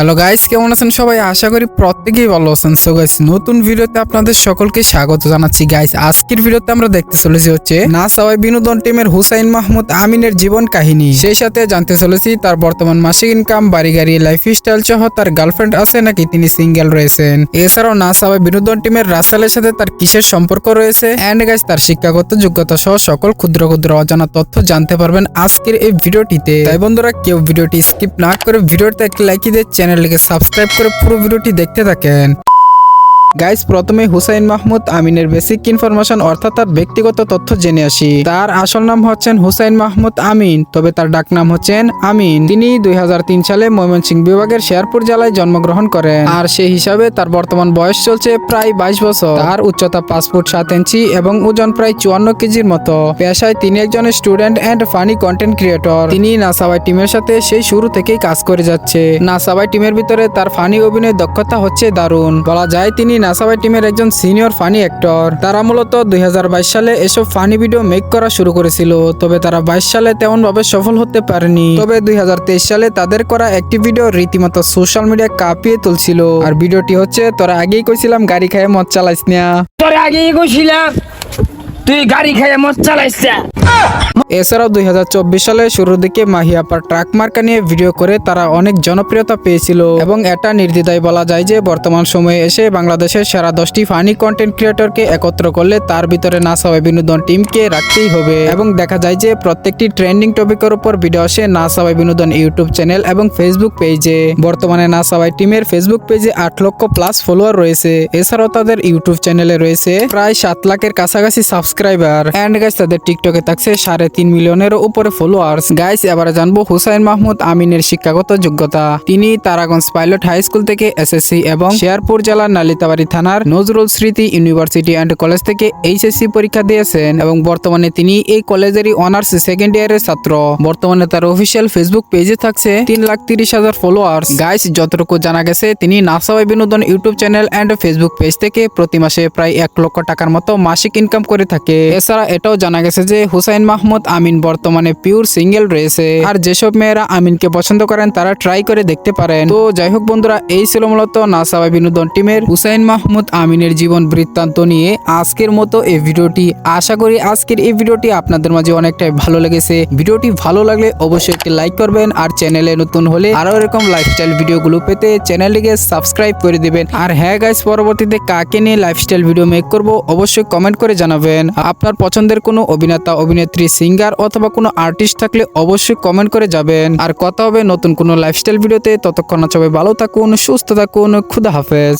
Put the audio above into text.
Hello guys কেমন আছেন সবাই? আশা করি প্রত্যেকেই ভালো আছেন। সো গাইস নতুন ভিডিওতে আপনাদের সকলকে স্বাগত জানাচ্ছি। গাইস আজকের ভিডিওতে আমরা দেখতে চলেছি হচ্ছে না সবাই বিনোদন টিমের হুসাইন মাহমুদ আমিনের জীবন কাহিনী। সেই সাথে জানতে চলেছি তার বর্তমান মাসিক ইনকাম বাড়ি গাড়ি লাইফ স্টাইল সহ তার গার্লফ্রেন্ড আছে নাকি তিনি সিঙ্গেল রয়েছেন। এছাড়াও না সবাই বিনোদন টিমের রাসেলের সাথে তার কিসের সম্পর্ক রয়েছে? অ্যান্ড গাইস তার শিক্ষাগত যোগ্যতা সহ সকল ক্ষুদ্র ক্ষুদ্র অজানা তথ্য জানতে পারবেন আজকের এই ভিডিওটিতে। তাই বন্ধুরা, কেউ ভিডিওটি স্কিপ না করে ভিডিওতে একটা লাইক দিয়ে চ্যানেলটিকে সাবস্ক্রাইব করে পুরো ভিডিওটি দেখতে থাকেন। গাইস, প্রথমে হুসাইন মাহমুদ আমিনের বেসিক ইনফরমেশন অর্থাৎ তার ব্যক্তিগত তথ্য জেনে আসি। তার আসল নাম হচ্ছেন হুসাইন মাহমুদ আমিন, তবে তার ডাক নাম হচ্ছেন আমিন। তিনি দুই হাজার তিন সালে ময়মনসিংহ বিভাগের শেরপুর জেলায় জন্মগ্রহণ করেন। আর সেই হিসাবে তার বর্তমান বয়স চলছে প্রায় বাইশ বছর। তার উচ্চতা পাঁচ ফুট সাত ইঞ্চি এবং ওজন প্রায় চুয়ান্ন কেজির মতো। পেশায় তিনি একজন student and funny content creator তিনি নাসাবাই টিমের সাথে সেই শুরু থেকেই কাজ করে যাচ্ছে। নাসাবাই টিমের ভিতরে তার ফানি অভিনয় দক্ষতা হচ্ছে দারুণ। বলা যায় তিনি নাসাবাই টিমের একজন সিনিয়র ফানি অ্যাক্টর। তারা মূলত দুই সালে এসব ফানি ভিডিও মেক করা শুরু করেছিল, তবে তারা বাইশ সালে তেমন ভাবে সফল হতে পারেনি। তবে দুই হাজার তেইশ সালে তাদের করা একটি ভিডিও রীতিমতো সোশ্যাল মিডিয়া কাঁপিয়ে তুলছিল। আর ভিডিওটি হচ্ছে, তোরা আগেই কইছিলাম গাড়ি খায় মদ চালাইস না তোরা আগেই কইছিলাম তুই গাড়ি খেয়ে মদ চালাইছে। এছাড়াও দুই সালে শুরুর দিকে মাহিয়াপার ট্রাক মার্কা নিয়ে ভিডিও করে তারা অনেক জনপ্রিয়তা পেয়েছিল। এবং এটা নির্দ্বিধায় বলা যায় যে বর্তমান সময়ে এসে বাংলাদেশের সেরা দশটি ফানি কন্টেন্ট ক্রিয়েটরকে একত্র করলে তার ভিতরে নাসাওয়া বিনোদন টিমকে রাখতেই হবে। এবং দেখা যায় যে প্রত্যেকটি ট্রেন্ডিং টপিকের উপর ভিডিও আসে নাসাওয়াই বিনোদন ইউটিউব চ্যানেল এবং ফেসবুক পেজে বর্তমানে নাসাওয়াই টিমের ফেসবুক পেজে আট লক্ষ প্লাস ফলোয়ার রয়েছে। এছাড়াও তাদের ইউটিউব চ্যানেলে রয়েছে প্রায় সাত লাখের কাছাকাছি সাবস্ক্রাইবার এন্ড গাইস তাদের টিকটকে থাকছে সাড়ে তিন মিলিয়নের উপরে ফলোয়ার্স গাইস এবারে জানব হুসাইন মাহমুদ আমিনের শিক্ষাগত যোগ্যতা। তিনি তারাগঞ্জ পাইলট হাই স্কুল থেকে এসএসসি এবং শেয়ারপুর জেলার নালিতাবাড়ি থানার Nazrul Smriti university and college থেকে এইচএসসি পরীক্ষা দিয়েছেন এবং বর্তমানে তিনি এই কলেজেরই অনার্স সেকেন্ড ইয়ারের ছাত্র। বর্তমানে তার অফিসিয়াল ফেসবুক পেজে থাকছে তিন লাখ তিরিশ হাজার ফলোয়ার্স গাইস যতটুকু জানা গেছে, তিনি নাসাওয়াই বিনোদন YouTube channel and Facebook page থেকে প্রতি মাসে প্রায় এক লক্ষ টাকার মতো মাসিক ইনকাম করে থাকে। এছাড়া এটাও জানা গেছে যে হুসাইন মাহমুদ আমিন বর্তমানে পিওর সিঙ্গেল রয়েছে। আর যেসব মেয়েরা আমিনকে পছন্দ করেন, তারা ট্রাই করে দেখতে পারেন। তো যাই হোক বন্ধুরা, এই ছিল মূলত নাসাওয়াই বিনোদন টিমের হুসাইন মাহমুদ আমিনের জীবন বৃত্তান্ত নিয়ে আজকের মতো এই ভিডিওটি। আশা করি আজকের এই ভিডিওটি আপনাদের মাঝে অনেকটাই ভালো লেগেছে। ভিডিওটি ভালো লাগলে অবশ্যই একটি লাইক করবেন আর চ্যানেলে নতুন হলে আরও এরকম লাইফস্টাইল ভিডিওগুলো পেতে চ্যানেলটিকে সাবস্ক্রাইব করে দিবেন। আর হ্যাঁ গাইস পরবর্তীতে কাকে নিয়ে লাইফস্টাইল ভিডিও মেক করব অবশ্যই কমেন্ট করে জানাবেন। আপনার পছন্দের কোনো অভিনেতা, অভিনেত্রী সিঙ্গার অথবা কোনো আর্টিস্ট থাকলে অবশ্যই কমেন্ট করে যাবেন। আর কথা হবে নতুন কোনো লাইফস্টাইল ভিডিওতে। ততক্ষণ সবাই ভালো থাকুন, সুস্থ থাকুন, খুদা হাফেজ।